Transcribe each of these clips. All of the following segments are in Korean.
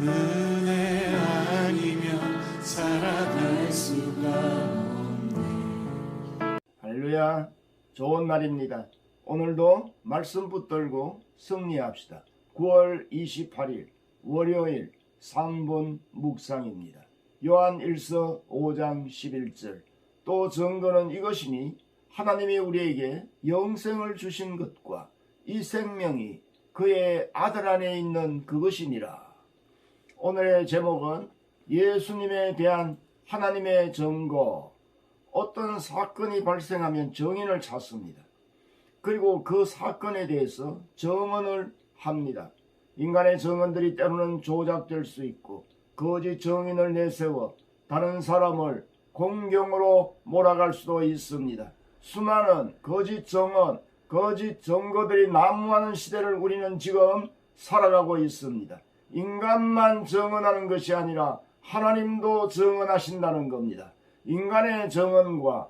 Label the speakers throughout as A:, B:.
A: 은혜 아니면 살아갈 수가
B: 할렐루야 좋은 날입니다. 오늘도 말씀 붙들고 승리합시다. 9월 28일 월요일 3분 묵상입니다. 요한 1서 5장 11절 또 증거는 이것이니 하나님이 우리에게 영생을 주신 것과 이 생명이 그의 아들 안에 있는 그것이니라. 오늘의 제목은 예수님에 대한 하나님의 증거 어떤 사건이 발생하면 정인을 찾습니다. 그리고 그 사건에 대해서 정언을 합니다. 인간의 정언들이 때로는 조작될 수 있고 거짓 정인을 내세워 다른 사람을 공경으로 몰아갈 수도 있습니다. 수많은 거짓 정언, 거짓 증거들이 난무하는 시대를 우리는 지금 살아가고 있습니다. 인간만 정언하는 것이 아니라 하나님도 정언하신다는 겁니다. 인간의 정언과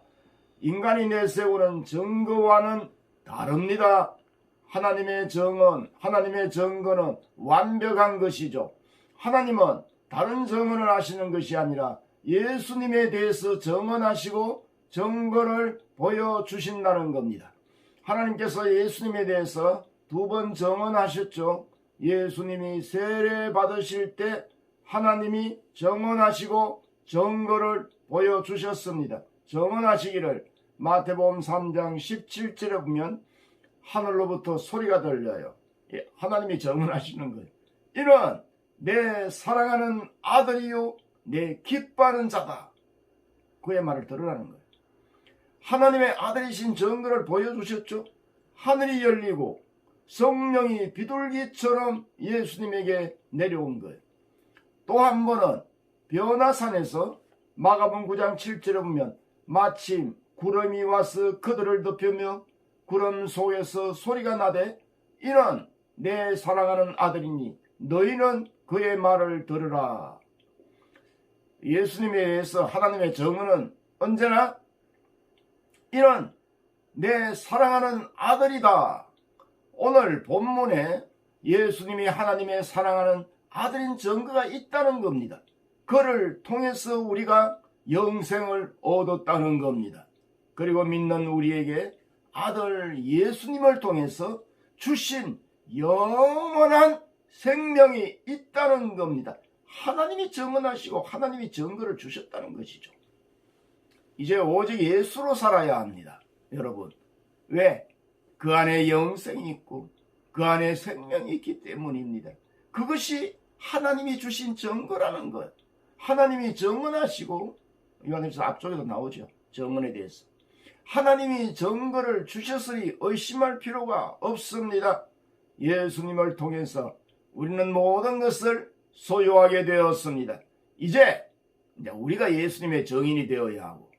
B: 인간이 내세우는 증거와는 다릅니다. 하나님의 정언, 하나님의 증거는 완벽한 것이죠. 하나님은 다른 정언을 하시는 것이 아니라 예수님에 대해서 정언하시고 증거를 보여주신다는 겁니다. 하나님께서 예수님에 대해서 두번 정언하셨죠. 예수님이 세례 받으실 때 하나님이 정언하시고 증거를 보여주셨습니다. 정언하시기를 마태복음 3장 17절에 보면 하늘로부터 소리가 들려요. 예, 하나님이 정언하시는 거예요. 이런 내 사랑하는 아들이요 내 기뻐하는 자다. 그의 말을 들으라는 거예요. 하나님의 아들이신 증거를 보여주셨죠. 하늘이 열리고 성령이 비둘기처럼 예수님에게 내려온 거예요. 또한 번은 변화산에서 마가본 9장 7절에 보면 마침 구름이 와서 그들을 덮으며 구름 속에서 소리가 나되 이는 내 사랑하는 아들이니 너희는 그의 말을 들으라. 예수님에 의해서 하나님의 정언은 언제나 이는 내 사랑하는 아들이다. 오늘 본문에 예수님이 하나님의 사랑하는 아들인 증거가 있다는 겁니다. 그를 통해서 우리가 영생을 얻었다는 겁니다. 그리고 믿는 우리에게 아들 예수님을 통해서 주신 영원한 생명이 있다는 겁니다. 하나님이 증언하시고 하나님이 증거를 주셨다는 것이죠. 이제 오직 예수로 살아야 합니다. 여러분. 왜? 그 안에 영생이 있고 그 안에 생명이 있기 때문입니다. 그것이 하나님이 주신 증거라는 것. 하나님이 정언하시고 요한일서 앞쪽에도 나오죠. 정언에 대해서. 하나님이 증거를 주셨으니 의심할 필요가 없습니다. 예수님을 통해서 우리는 모든 것을 소유하게 되었습니다. 이제 우리가 예수님의 정인이 되어야 하고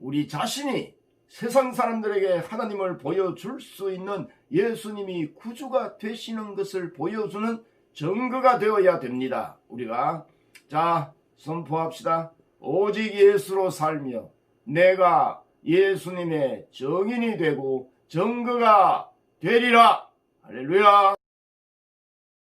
B: 우리 자신이 세상 사람들에게 하나님을 보여줄 수 있는 예수님이 구주가 되시는 것을 보여주는 증거가 되어야 됩니다. 우리가 자 선포합시다. 오직 예수로 살며 내가 예수님의 정인이 되고 증거가 되리라. 할렐루야.